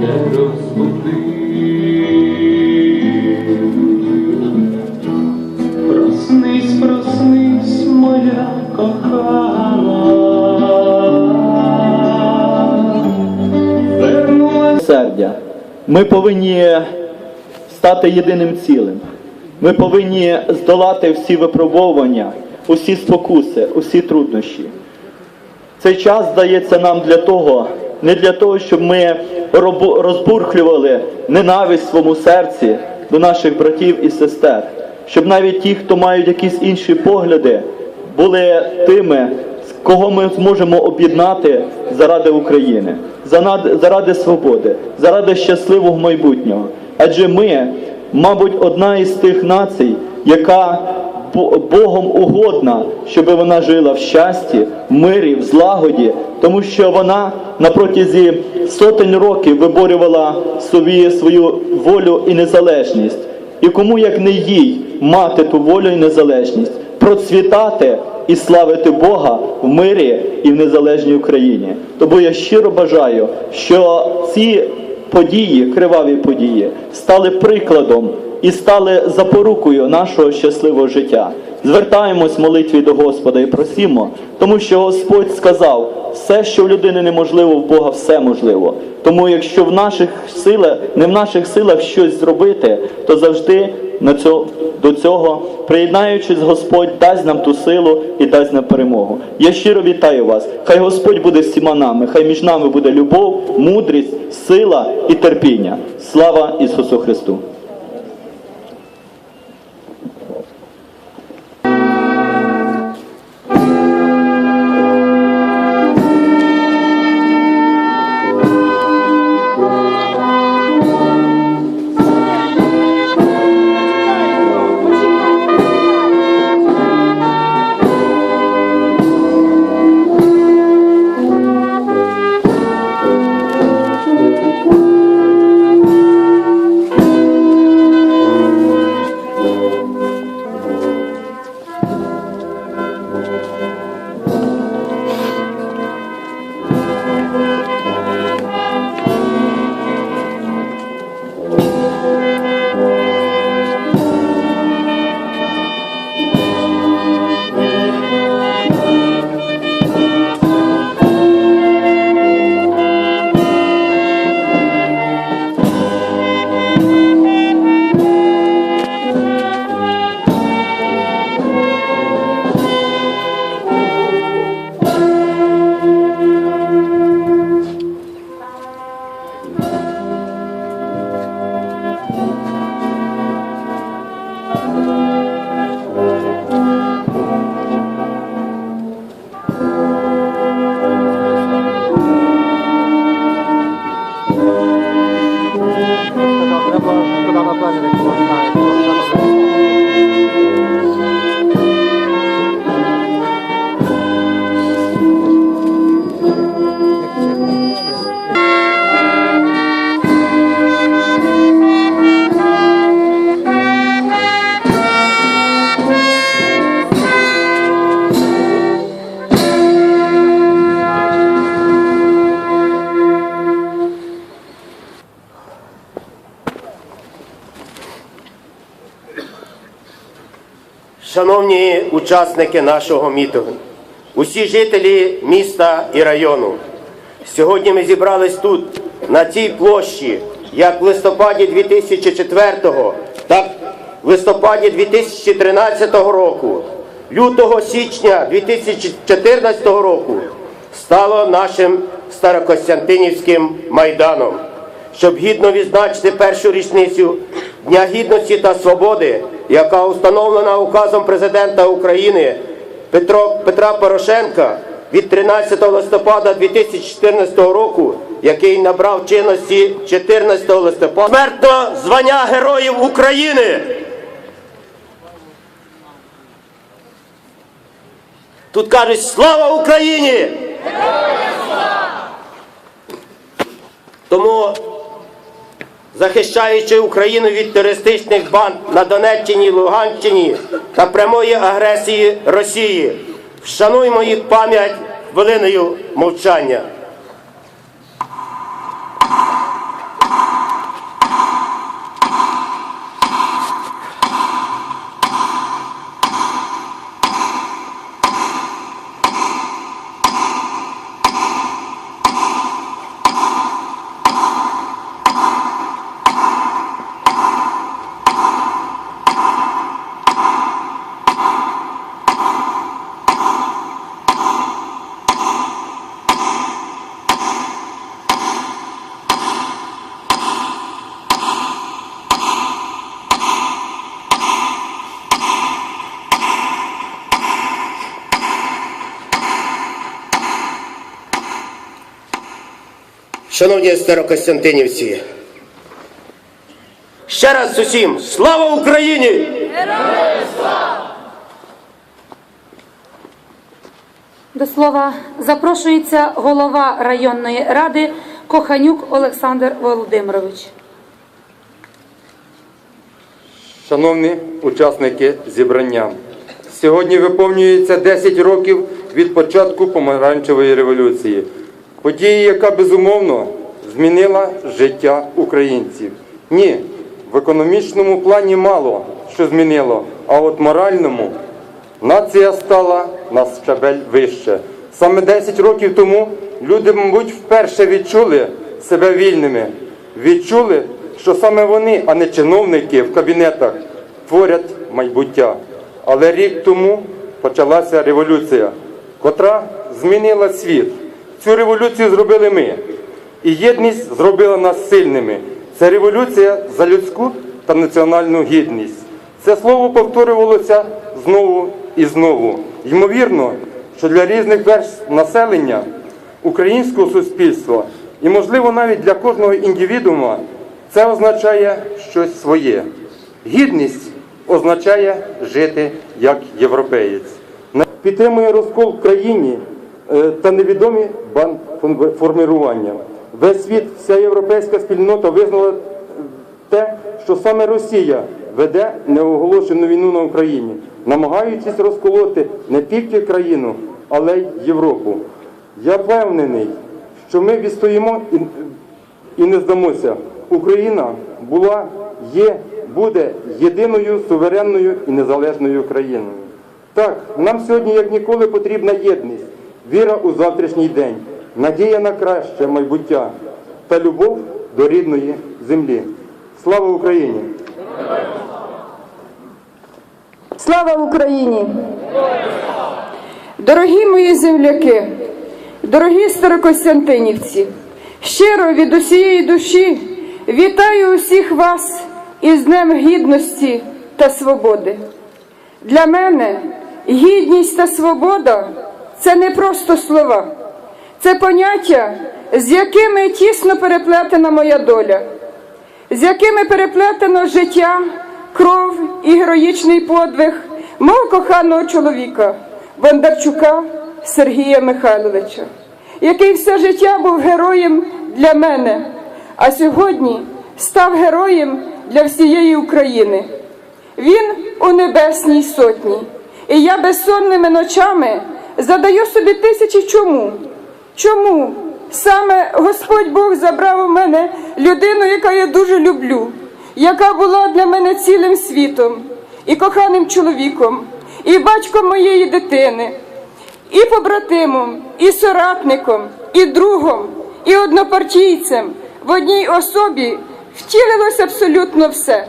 не розбуди. Проснись, проснись, моя кохана. Милосердя. Ми повинні стати єдиним цілим. Ми повинні здолати всі випробовування, усі спокуси, усі труднощі. Цей час дається нам для того, не для того, щоб ми розбурхлювали ненависть в своєму серці до наших братів і сестер, щоб навіть ті, хто мають якісь інші погляди, були тими, кого ми зможемо об'єднати заради України, заради свободи, заради щасливого майбутнього. Адже ми, мабуть, одна із тих націй, яка Богом угодна, щоб вона жила в щасті, мирі, в злагоді, тому що вона на протязі сотень років виборювала собі свою волю і незалежність. І кому як не їй мати ту волю і незалежність, процвітати і славити Бога в мирі і в незалежній Україні. Тому я щиро бажаю, що ці події, криваві події, стали прикладом і стали запорукою нашого щасливого життя. Звертаємось в молитві до Господа і просімо, тому що Господь сказав, все, що в людини неможливо, в Бога все можливо. Тому, якщо в наших силах, не в наших силах щось зробити, то завжди на цього, до цього, приєднаючись, Господь дасть нам ту силу і дасть нам перемогу. Я щиро вітаю вас. Хай Господь буде всіма нами, хай між нами буде любов, мудрість, сила і терпіння. Слава Ісусу Христу! Шановні учасники нашого мітингу, усі жителі міста і району, сьогодні ми зібрались тут, на цій площі, як в листопаді 2004, так в листопаді 2013 року, лютого січня 2014 року стало нашим Старокостянтинівським майданом. Щоб гідно відзначити першу річницю Дня Гідності та Свободи, яка установлена указом президента України Петро, Петра Порошенка від 13 листопада 2014 року який набрав чинності 14 листопада. Смертно звання Героїв України. Тут кажуть слава Україні! Тому, захищаючи Україну від терористичних банд на Донеччині, Луганщині та прямої агресії Росії, вшануймо їх пам'ять хвилиною мовчання. Шановні старокостянтинівці, ще раз усім слава Україні! До слова запрошується голова районної ради Коханюк Олександр Володимирович. Шановні учасники зібрання, сьогодні виповнюється 10 років від початку помаранчевої революції, події, яка безумовно змінила життя українців. Ні, в економічному плані мало що змінило, а от моральному нація стала на щабель вище. Саме 10 років тому люди, мабуть, вперше відчули себе вільними, відчули, що саме вони, а не чиновники в кабінетах, творять майбуття. Але рік тому почалася революція, котра змінила світ. Цю революцію зробили ми. І єдність зробила нас сильними. Це революція за людську та національну гідність. Це слово повторювалося знову і знову. Ймовірно, що для різних верств населення українського суспільства і, можливо, навіть для кожного індивідуума це означає щось своє. Гідність означає жити як європеєць. Підтримує розкол в країні та невідомі бандформирування. Весь світ, вся європейська спільнота визнала те, що саме Росія веде неоголошену війну на Україні, намагаючись розколоти не тільки країну, але й Європу. Я впевнений, що ми відстоїмо і не здамося. Україна була, є, буде єдиною суверенною і незалежною країною. Так, нам сьогодні як ніколи потрібна єдність, віра у завтрашній день, надія на краще майбуття та любов до рідної землі. Слава Україні! Слава Україні! Дорогі мої земляки, дорогі старокостянтинівці, щиро від усієї душі вітаю усіх вас із Днем Гідності та Свободи. Для мене гідність та свобода це не просто слова, це поняття, з якими тісно переплетена моя доля з якими переплетено життя, кров і героїчний подвиг мого коханого чоловіка Бондарчука Сергія Михайловича, який все життя був героєм для мене, а сьогодні став героєм для всієї України. Він у небесній сотні, і я безсонними ночами задаю собі тисячі чому. Чому саме Господь Бог забрав у мене людину, яка я дуже люблю, яка була для мене цілим світом, і коханим чоловіком, і батьком моєї дитини, і побратимом, і соратником, і другом, і однопартійцем в одній особі втілилось абсолютно все.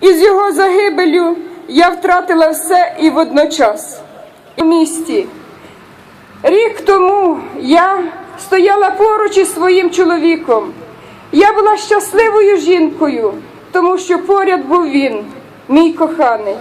І з його загибелю я втратила все і водночас. Місті. Рік тому я стояла поруч із своїм чоловіком. Я була щасливою жінкою, тому що поряд був він, мій коханий.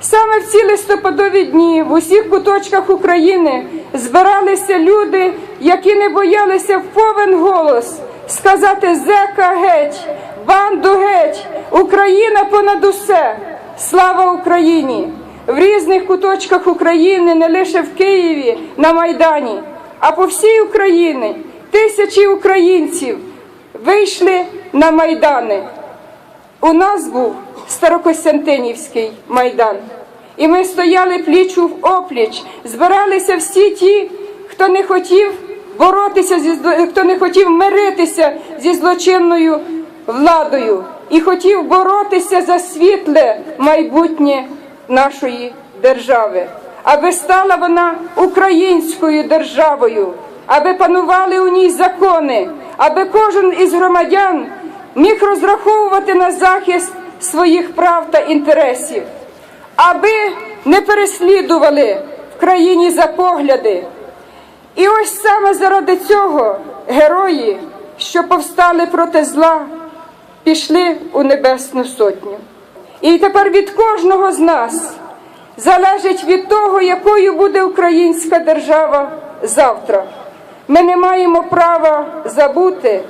Саме в ці листопадові дні в усіх куточках України збиралися люди, які не боялися в повен голос сказати зека геть, банду геть, Україна понад усе, слава Україні! В різних куточках України, не лише в Києві, на Майдані, а по всій Україні тисячі українців вийшли на майдани. У нас був Старокостянтинівський майдан. І ми стояли пліч в опліч, збиралися всі ті, хто не хотів боротися зі хто не хотів миритися зі злочинною владою і хотів боротися за світле майбутнє нашої держави, аби стала вона українською державою, аби панували у ній закони, аби кожен із громадян міг розраховувати на захист своїх прав та інтересів, аби не переслідували в країні за погляди. І ось саме заради цього герої, що повстали проти зла, пішли у Небесну Сотню. І тепер від кожного з нас залежить від того, якою буде українська держава завтра. Ми не маємо права забути,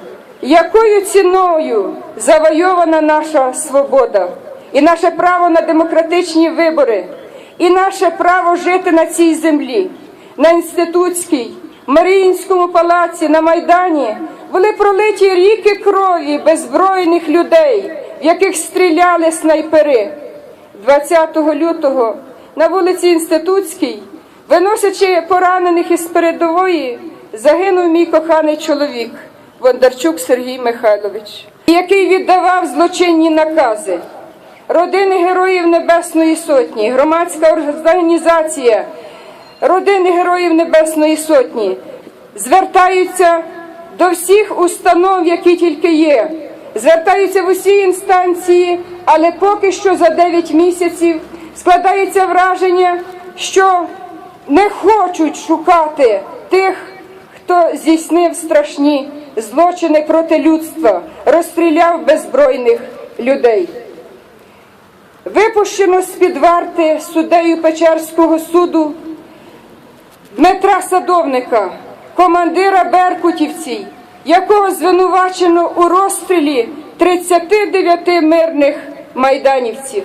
якою ціною завойована наша свобода, і наше право на демократичні вибори, і наше право жити на цій землі, на інститутській, Маріїнському палаці, на Майдані були пролиті ріки крові беззбройних людей, в яких стріляли снайпери. 20 лютого на вулиці Інститутській, виносячи поранених із передової, загинув мій коханий чоловік Бондарчук Сергій Михайлович, який віддавав злочинні накази. Родини Героїв Небесної Сотні, громадська організація Родини Героїв Небесної Сотні звертаються до всіх установ, які тільки є, звертаються в усі інстанції, але поки що за 9 місяців складається враження, що не хочуть шукати тих, хто здійснив страшні злочини проти людства, розстріляв беззбройних людей. Випущено з-під варти суддею Печерського суду Дмитра Садовника, командира Беркутівців, якого звинувачено у розстрілі 39 мирних майданівців.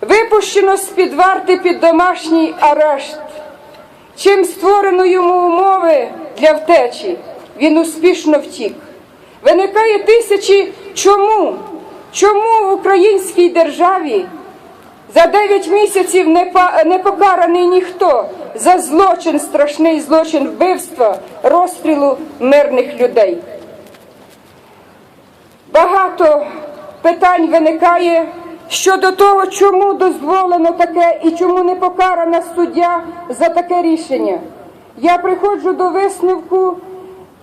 Випущено з-під варти під домашній арешт. Чим створено йому умови для втечі, він успішно втік. Виникає тисячі чому? Чому в українській державі за 9 місяців не, покараний ніхто за злочин, страшний злочин вбивства, розстрілу мирних людей? Багато питань виникає щодо того, чому дозволено таке і чому не покарана суддя за таке рішення. Я приходжу до висновку,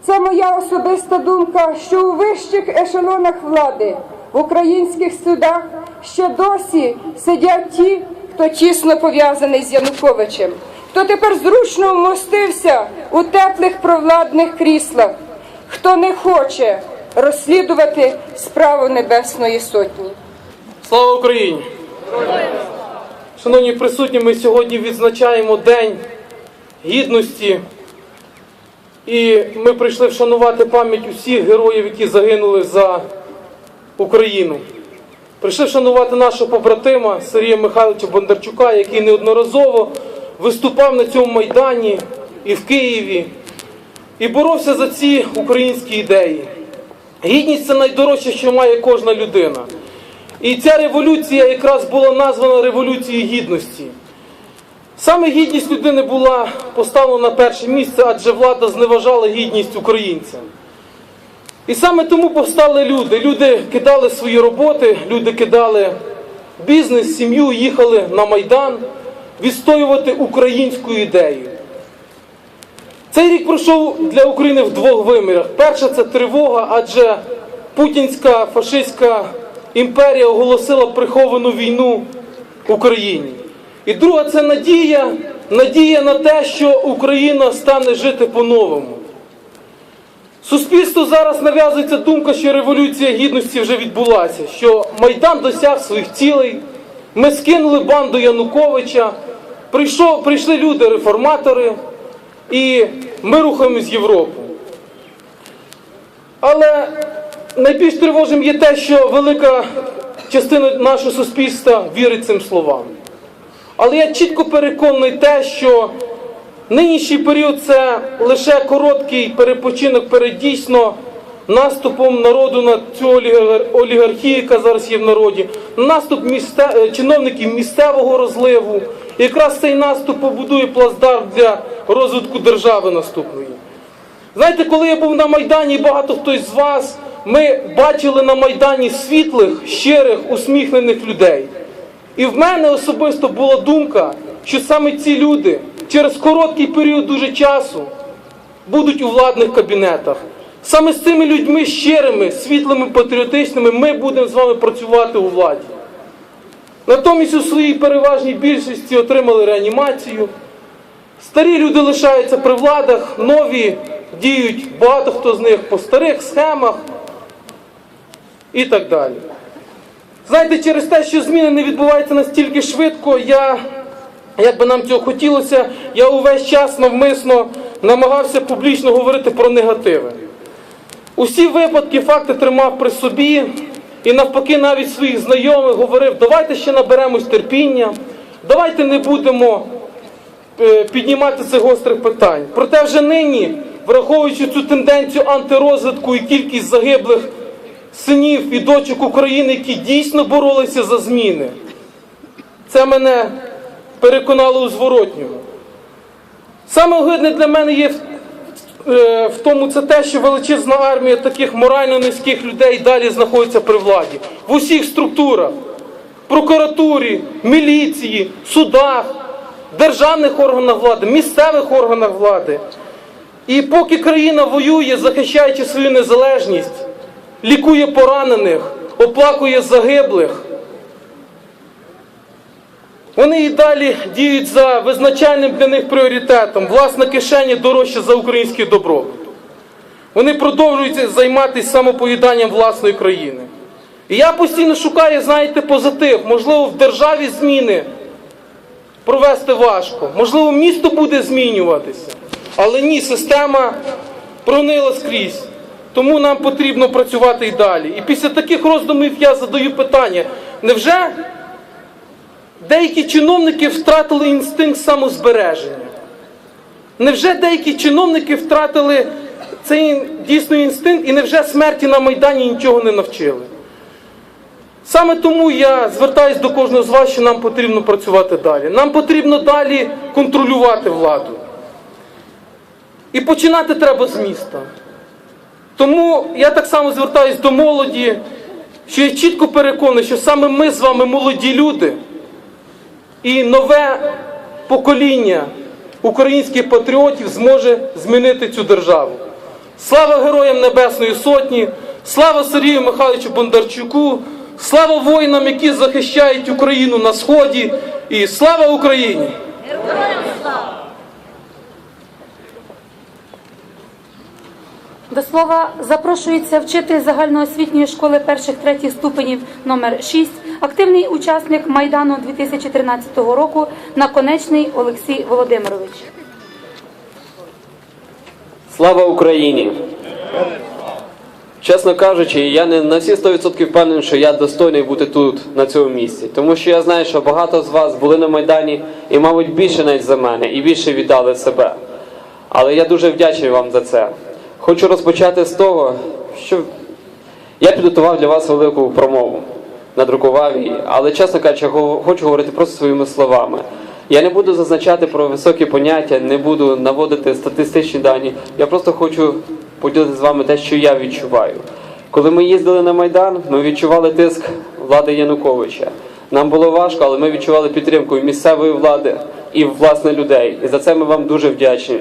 це моя особиста думка, що у вищих ешелонах влади в українських судах ще досі сидять ті, хто тісно пов'язаний з Януковичем, хто тепер зручно вмостився у теплих провладних кріслах, хто не хоче розслідувати справу Небесної Сотні. Слава Україні! Шановні присутні, ми сьогодні відзначаємо День Гідності. І ми прийшли вшанувати пам'ять усіх героїв, які загинули за Україну. Прийшли вшанувати нашого побратима Сергія Михайловича Бондарчука, який неодноразово виступав на цьому майдані і в Києві, і боровся за ці українські ідеї. Гідність це найдорожче, що має кожна людина. І ця революція якраз була названа Революцією Гідності. Саме гідність людини була поставлена на перше місце, адже влада зневажала гідність українця. І саме тому повстали люди. Люди кидали свої роботи, люди кидали бізнес, сім'ю, їхали на Майдан відстоювати українську ідею. Цей рік пройшов для України в двох вимірах. Перше це тривога, адже путінська фашистська імперія оголосила приховану війну Україні. І друга це надія, надія на те, що Україна стане жити по-новому. Суспільству зараз нав'язується думка, що революція гідності вже відбулася, що Майдан досяг своїх цілей, Ми скинули банду Януковича, прийшов, прийшли люди-реформатори, і ми рухаємось в Європу. Але найбільш тривожним є те, що велика частина нашого суспільства вірить цим словам. Але я чітко переконаний те, що нинішній період це лише короткий перепочинок перед дійсно наступом народу на цю олігархію, яка зараз є в народі, наступ місте... чиновників місцевого розливу. Якраз цей наступ побудує плацдарм для розвитку держави наступної. Знаєте, коли я був на Майдані, багато хтось з вас, ми бачили на Майдані світлих, щирих, усміхнених людей. І в мене особисто була думка, що саме ці люди через короткий період дуже часу будуть у владних кабінетах. Саме з цими людьми щирими, світлими, патріотичними ми будемо з вами працювати у владі. Натомість у своїй переважній більшості отримали реанімацію. Старі люди лишаються при владах, нові діють багато хто з них по старих схемах і так далі. Знаєте, через те, що зміни не відбуваються настільки швидко, я, як би нам цього хотілося, я увесь час навмисно намагався публічно говорити про негативи. Усі випадки, факти тримав при собі і навпаки навіть своїх знайомих говорив, давайте ще наберемось терпіння, давайте не будемо е, піднімати цих гострих питань. Проте вже нині, враховуючи цю тенденцію антирозвитку і кількість загиблих синів і дочок України, які дійсно боролися за зміни, це мене переконало у зворотньому. Саме огидне для мене є в, е, тому це те, що величезна армія таких морально низьких людей далі знаходиться при владі в усіх структурах прокуратурі, міліції, судах, державних органах влади, місцевих органах влади. І поки країна воює, захищаючи свою незалежність, лікує поранених, оплакує загиблих, вони і далі діють за визначальним для них пріоритетом. Власна кишеня дорожче за український добробут. Вони продовжують займатися самопоїданням власної країни. І я постійно шукаю, знаєте, позитив. Можливо, в державі зміни провести важко. Можливо, місто буде змінюватися. Але ні, система пронила скрізь. Тому нам потрібно працювати і далі. І після таких роздумів я задаю питання: невже деякі чиновники втратили інстинкт самозбереження? Невже деякі чиновники втратили цей дійсно інстинкт і невже смерті на Майдані нічого не навчили? Саме тому я звертаюся до кожного з вас, що нам потрібно працювати далі. Нам потрібно далі контролювати владу. І починати треба з міста. Тому я так само звертаюся до молоді, що я чітко переконаний, що саме ми з вами молоді люди і нове покоління українських патріотів зможе змінити цю державу. Слава Героям Небесної Сотні, слава Сергію Михайловичу Бондарчуку, слава воїнам, які захищають Україну на Сході, і слава Україні! До слова запрошується вчитель загальноосвітньої школи перших третіх ступенів номер 6, активний учасник Майдану 2013 року, наконечний Олексій Володимирович. Слава Україні! Чесно кажучи, я не на всі 100% впевнений, що я достойний бути тут, на цьому місці. Тому що я знаю, що багато з вас були на Майдані і, мабуть, більше навіть за мене, і більше віддали себе. Але я дуже вдячний вам за це. Хочу розпочати з того, що я підготував для вас велику промову, надрукував її, але, чесно кажучи, хочу говорити просто своїми словами. Я не буду зазначати про високі поняття, не буду наводити статистичні дані. Я просто хочу поділитися з вами те, що я відчуваю. Коли ми їздили на Майдан, ми відчували тиск влади Януковича. Нам було важко, але ми відчували підтримку і місцевої влади, і власне людей. І за це ми вам дуже вдячні.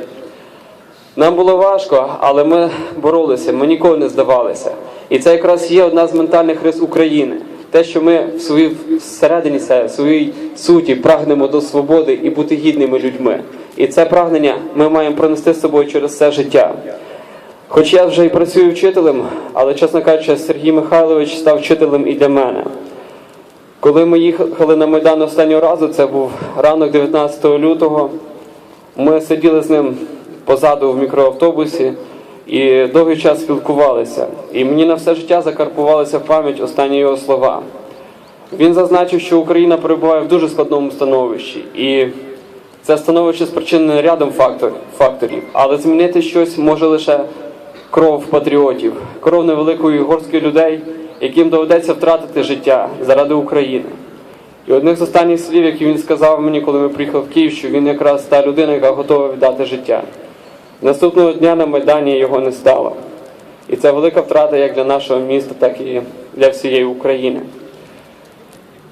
Нам було важко, але ми боролися, ми ніколи не здавалися. І це якраз є одна з ментальних рис України. Те, що ми в своїй всередині себе, в своїй суті прагнемо до свободи і бути гідними людьми. І це прагнення ми маємо пронести з собою через все життя. Хоч я вже і працюю вчителем, але, чесно кажучи, Сергій Михайлович став вчителем і для мене. Коли ми їхали на Майдан останнього разу, це був ранок 19 лютого, ми сиділи з ним позаду в мікроавтобусі і довгий час спілкувалися. І мені на все життя закарпувалися в пам'ять останні його слова. Він зазначив, що Україна перебуває в дуже складному становищі, і це становище спричинене рядом факторів, але змінити щось може лише кров патріотів, кров невеликої горстки людей, яким доведеться втратити життя заради України. І одних з останніх слів, які він сказав мені, коли ми приїхали в Київ, що він якраз та людина, яка готова віддати життя. Наступного дня на Майдані його не стало. І це велика втрата як для нашого міста, так і для всієї України.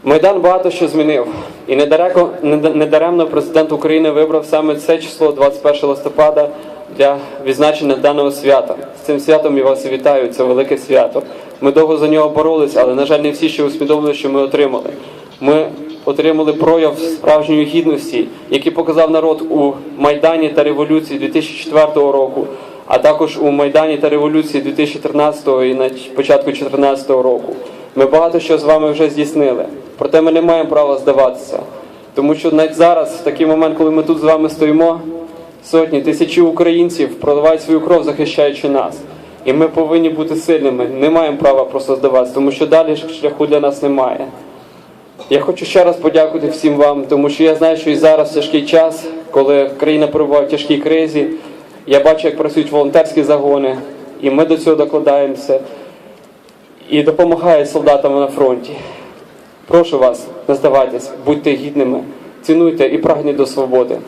Майдан багато що змінив. І недалеко, недаремно президент України вибрав саме це число 21 листопада для відзначення даного свята. З цим святом я вас вітаю, це велике свято. Ми довго за нього боролися, але, на жаль, не всі ще усвідомили, що ми отримали. Ми отримали прояв справжньої гідності, який показав народ у Майдані та революції 2004 року, а також у Майдані та революції 2013 і на початку 2014 року. Ми багато що з вами вже здійснили, проте ми не маємо права здаватися. Тому що навіть зараз, в такий момент, коли ми тут з вами стоїмо, сотні, тисячі українців проливають свою кров, захищаючи нас. І ми повинні бути сильними, не маємо права просто здаватися, тому що далі шляху для нас немає. Я хочу ще раз подякувати всім вам, тому що я знаю, що і зараз тяжкий час, коли країна перебуває в тяжкій кризі. Я бачу, як працюють волонтерські загони, і ми до цього докладаємося і допомагає солдатам на фронті. Прошу вас, не здавайтесь, будьте гідними, цінуйте і прагніть до свободи.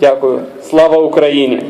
Дякую. Слава Україні!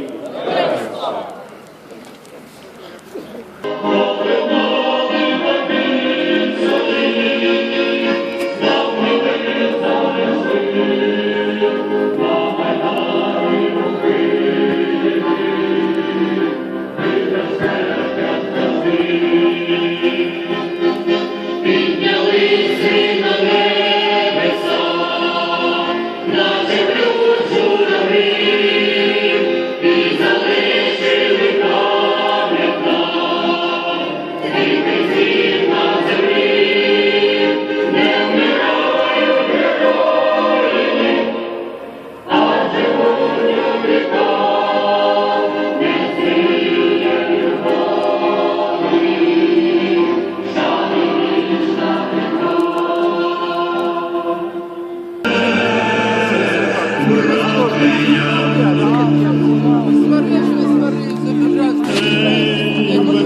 Якби